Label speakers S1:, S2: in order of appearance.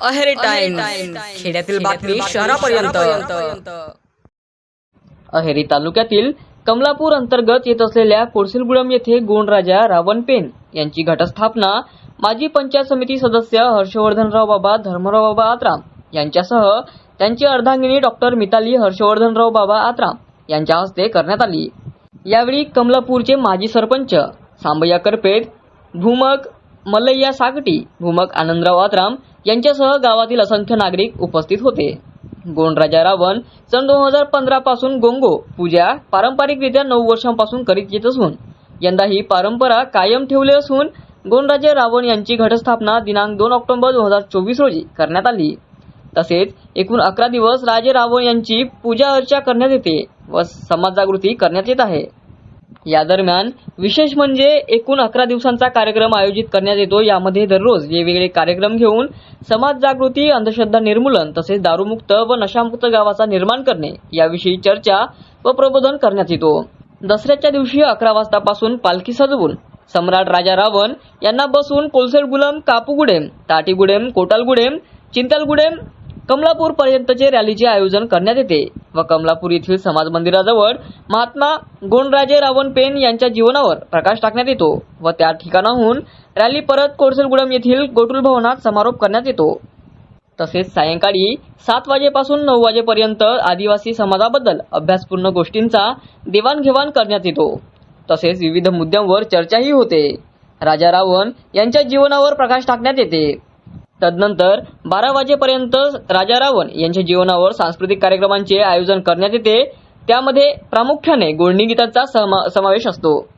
S1: Aheri time खेड्यातील बातमी शहरापर्यंत.
S2: अहेरी तालुक्यातील कमलापूर अंतर्गत येत असलेल्या कोळसिलगुडम येथे गोंडराजा रावणपेन यांची घटस्थापना माजी पंचायत समिती सदस्य हर्षवर्धनराव बाबा धर्मराव बाबा आत्राम यांच्यासह त्यांची अर्धांगिनी डॉक्टर मिताली हर्षवर्धनराव बाबा आत्राम यांच्या हस्ते करण्यात आली. यावेळी कमलापूरचे माजी सरपंच सांबయ్య करपेद भूमक मल्लय्या सागटी भूमक आनंदराव आत्राम यांच्यासह गावातील असंख्य नागरिक उपस्थित होते. गोंडराजा रावण सन दोन हजार पंधरा पासून गोंगो पूजा पारंपरिकरित्या नऊ वर्षांपासून करीत येत असून यंदा ही परंपरा कायम ठेवली असून गोंडराजे रावण यांची घटस्थापना दिनांक दोन ऑक्टोबर दोन हजार चोवीस रोजी करण्यात आली. तसेच एकूण अकरा दिवस राजे रावण यांची पूजा अर्चा करण्यात येते व समाज जागृती करण्यात येत आहे. या दरम्यान विशेष म्हणजे एकूण अकरा दिवसांचा कार्यक्रम आयोजित करण्यात येतो. यामध्ये दररोज वेगवेगळे कार्यक्रम घेऊन समाज जागृती अंधश्रद्धा निर्मूलन तसेच दारूमुक्त व नशामुक्त गावाचा निर्माण करणे याविषयी चर्चा व प्रबोधन करण्यात येतो. दसऱ्याच्या दिवशी अकरा वाजतापासून पालखी सजवून सम्राट राजा रावण यांना बसवून कोलसेडगुलम कापूगुडेम ताटीगुडेम कोटालगुडेम चिंतलगुडेम कमलापूर पर्यंतचे रॅलीचे आयोजन करण्यात येते व कमलापूर येथील समाज मंदिराजवळ महात्मा गोंडराजे रावण पेन यांच्या जीवनावर प्रकाश टाकण्यात येतो व त्या ठिकाणाहून रॅली परत कोरसलगुडम येथील गोटुल भवनात समारोप करण्यात येतो. तसेच सायंकाळी सात वाजेपासून नऊ वाजेपर्यंत आदिवासी समाजाबद्दल अभ्यासपूर्ण गोष्टींचा देवाणघेवाण करण्यात येतो. तसेच विविध मुद्द्यांवर चर्चाही होते. राजा रावण यांच्या जीवनावर प्रकाश टाकण्यात येते. तदनंतर बारा वाजेपर्यंत राजा रावण यांच्या जीवनावर सांस्कृतिक कार्यक्रमांचे आयोजन करण्यात येते. त्यामध्ये प्रामुख्याने गोंडी गीताचा समा- समावेश असतो.